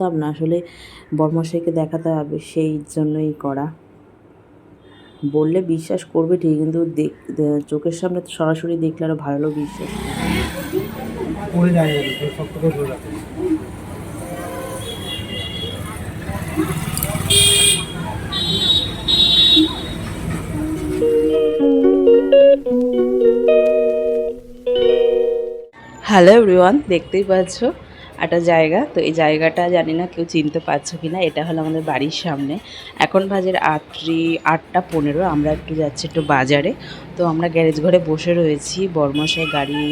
করতাম না। আসলে বর্মশাইকে দেখাতে হবে সেই জন্যই করা। বললে বিশ্বাস করবে ঠিক কিন্তু চোখের সামনে তো সরাসরি দেখলে আরও ভালো বিশ্বাস হ্যালো এভরিওয়ান দেখতেই পাচ্ছ? একটা জায়গা, তো এই জায়গাটা জানি না কেউ চিনতে পারছ কি না এটা হলো আমাদের বাড়ির সামনে। এখন বাজের আটটি আটটা পনেরো, আমরা একটু যাচ্ছি একটু বাজারে। তো আমরা গ্যারেজ ঘরে বসে রয়েছি, বর্মশাই গাড়ি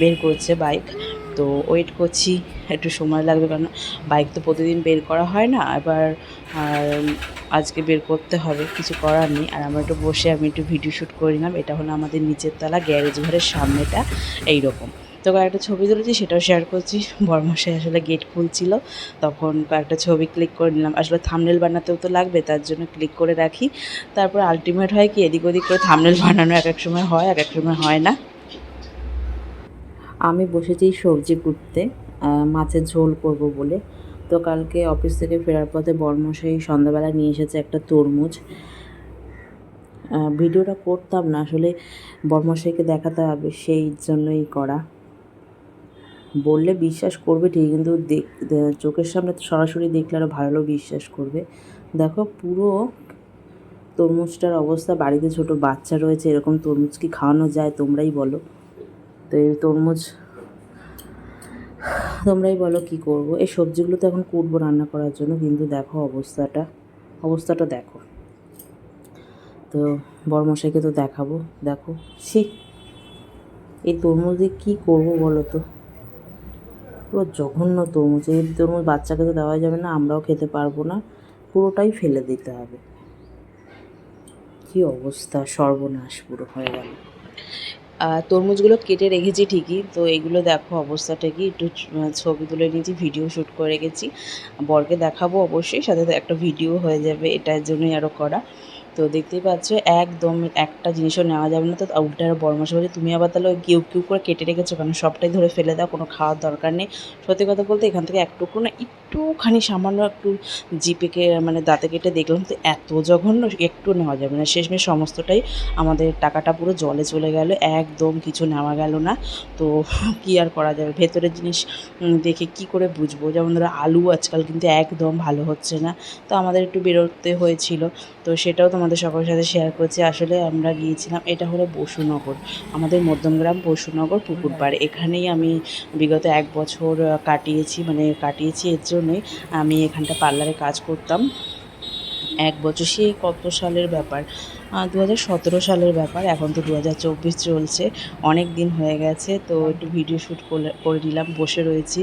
বের করছে বাইক। তো ওয়েট করছি, একটু সময় লাগবে কারণ বাইক তো প্রতিদিন বের করা হয় না, এবার আজকে বের করতে হবে, কিছু করার নেই। আর আমরা একটু বসে আমি একটু ভিডিও শ্যুট করে এটা হলো আমাদের নিচের তলা, গ্যারেজ ঘরের সামনেটা, এইরকম। তো কয়েকটা ছবি তুলেছি, সেটাও শেয়ার করছি। বর্মশাই আসলে গেট খুলছিল তখন কয়েকটা ছবি ক্লিক করে নিলাম। আসলে থামনেল বানাতেও তো লাগবে, তার জন্য ক্লিক করে রাখি। তারপর আলটিমেট হয় কি, এদিক ওদিক করে থামনেল বানানো এক এক সময় হয়, এক এক সময় হয় না। আমি বসেছি সবজি কুটতে মাছের ঝোল করব বলে। তো কালকে অফিস থেকে ফেরার পথে বর্মশাই সন্ধ্যাবেলা নিয়ে এসেছে একটা তরমুজ। ভিডিওটা করতাম না, আসলে বর্মশাইকে দেখাতে হবে, সেই জন্যই করা। বললে বিশ্বাস করবে ঠিক কিন্তু দেখ চোখের সামনে তো সরাসরি দেখলে আরও ভালো বিশ্বাস করবে। দেখো পুরো তরমুজটার অবস্থা, বাড়িতে ছোট বাচ্চা রয়েছে, এরকম তরমুজ কি খাওয়ানো যায় তোমরাই বলো। তো এই তরমুজ, তোমরাই বলো কি করব। এই সবজিগুলো তো এখন কুটবো রান্না করার জন্য, কিন্তু দেখো অবস্থাটা অবস্থাটা দেখো। তো বড়মশাইকে তো দেখাবো, দেখো, ছি, এই তরমুজ কী করব বলো তো? পুরো জঘন্য তরমুজ, এই তরমুজ বাচ্চাকে তো দেওয়া যাবে না, আমরাও খেতে পারব না, পুরোটাই ফেলে দিতে হবে। কি অবস্থা, সর্বনাশ পুরো হয়ে গেল। তরমুজগুলো কেটে রেখেছি ঠিকই, তো এগুলো দেখো অবস্থাটা কি একটু ছবি তুলে নিয়েছি, ভিডিও শ্যুট করে রেখেছি। বরকে দেখাবো অবশ্যই, সাথে একটা ভিডিও হয়ে যাবে, এটার জন্যই আরও করা। তো দেখতেই পাচ্ছ, একদম একটা জিনিসও নেওয়া যাবে না। তো উল্টার আর বরমাসা বলছে, তুমি আবার তাহলে কিউ কিউ করে কেটে রেখেছো কারণ সবটাই ধরে ফেলে দাও, কোনো খাওয়ার দরকার নেই। সত্যি কথা বলতে এখান থেকে একটুকু না একটুখানি সামান্য একটু জিপেকে মানে দাঁতে কেটে দেখলাম তো এত জঘন্য, একটু নেওয়া যাবে না। শেষমেশ সমস্তটাই আমাদের টাকাটা পুরো জলে চলে গেল, একদম কিছু নেওয়া গেল না। তো কী আর করা যাবে? ভেতরের জিনিস দেখে কি করে বুঝব? যেমন ধরো আলু আজকাল কিন্তু একদম ভালো হচ্ছে না। তো আমাদের একটু বেরোতে হয়েছিল। তো সেটাও তোমাদের সকলের সাথে শেয়ার করছি। আসলে আমরা গিয়েছিলাম, এটা হলো বসুনগর। আমাদের মধ্যমগ্রাম বসুনগর পুকুর পাড়। এখানেই আমি বিগত এক বছর কাটিয়েছি মানে কাটিয়েছি। এর জন্যই আমি এখানটা পার্লারে কাজ করতাম। এক বছর সেই কত সালের ব্যাপার? দু হাজার সতেরো সালের ব্যাপার, এখন তো দু হাজার চব্বিশ চলছে, অনেক দিন হয়ে গেছে, তো একটু ভিডিও শ্যুট করে নিলাম, বসে রয়েছি।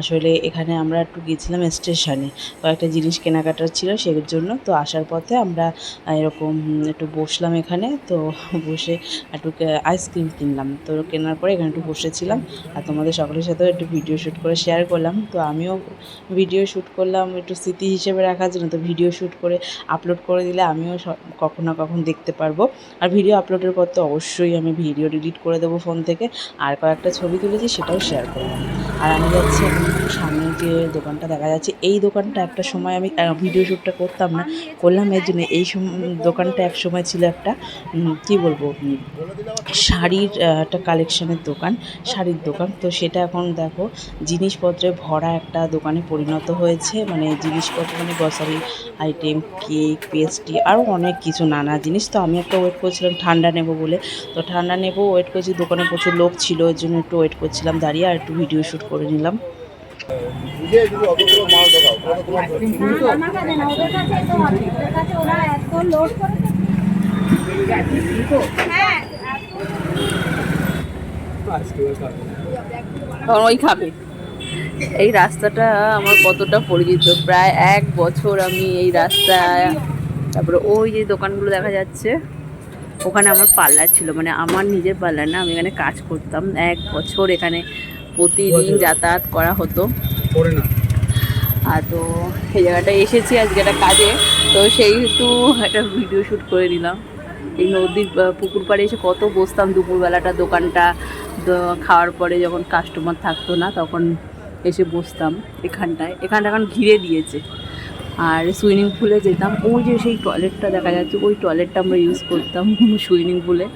আসলে এখানে আমরা একটু গিয়েছিলাম স্টেশনে কয়েকটা জিনিস কেনাকাটার ছিল সেই জন্য, তো আসার পথে আমরা এরকম একটু বসলাম এখানে, তো বসে একটু আইসক্রিম কিনলাম, তো কেনার পরে এখানে একটু বসেছিলাম, আর তোমাদের সকলের সাথেও একটু ভিডিও শ্যুট করে শেয়ার করলাম, তো আমিও ভিডিও শ্যুট করলাম, একটু স্মৃতি হিসেবে রাখার জন্য, তো ভিডিও শ্যুট করে আপলোড করে দিলে আমিও কখন কখন দেখতে পারব। আর ভিডিও আপলোডের পর তো অবশ্যই আমি ভিডিও ডিলিট করে দেবো ফোন থেকে। আর কয়েকটা ছবি তুলেছি, সেটাও শেয়ার করলাম আর আমি যাচ্ছি সামনে যে দোকানটা দেখা যাচ্ছে, এই দোকানটা একটা সময় আমি ভিডিও শ্যুটটা করতাম না। করলাম এর জন্য, এই দোকানটা এক সময় ছিল একটা কি বলব শাড়ির একটা কালেকশনের দোকান, শাড়ির দোকান। তো সেটা এখন দেখো, জিনিসপত্রে ভরা একটা দোকানে পরিণত হয়েছে। মানে জিনিসপত্র মানে গ্রসারি আইটেম কেক পেস্ট্রি আরও অনেক কিছু, নানা জিনিস তো, আমি একটা ওয়েট করছিলাম, ঠান্ডা নেব বলে। তো ঠান্ডা নেব ওয়েট করছি, দোকানে প্রচুর লোক ছিল, ওই জন্য একটু ওয়েট করছিলাম দাঁড়িয়ে আর একটু ভিডিও শ্যুট করে নিলাম। ওই খাবে। এই রাস্তাটা আমার কতটা পরিচিত। প্রায় এক বছর আমি এই রাস্তায় তারপরে ওই যে দোকানগুলো দেখা যাচ্ছে ওখানে আমার পার্লার ছিল মানে আমার নিজের পার্লার না আমি এখানে কাজ করতাম। এক বছর এখানে প্রতিদিন যাতায়াত করা হতো। আর তো সেই জায়গাটায় এসেছি আজকে একটা কাজে। তো সেই একটু একটা ভিডিও শ্যুট করে নিলাম। এই নদীর পুকুর পাড়ে এসে কত বসতাম দুপুরবেলাটা দোকানটা খাওয়ার পরে যখন কাস্টমার থাকতো না তখন এসে বসতাম এখানটায়। এখানটা এখন ঘিরে দিয়েছে। আর সুইমিং পুলে যেতাম, ওই যে সেই টয়লেটটা দেখা যাচ্ছে, ওই টয়লেটটা আমরা ইউজ করতাম সুইমিং পুলে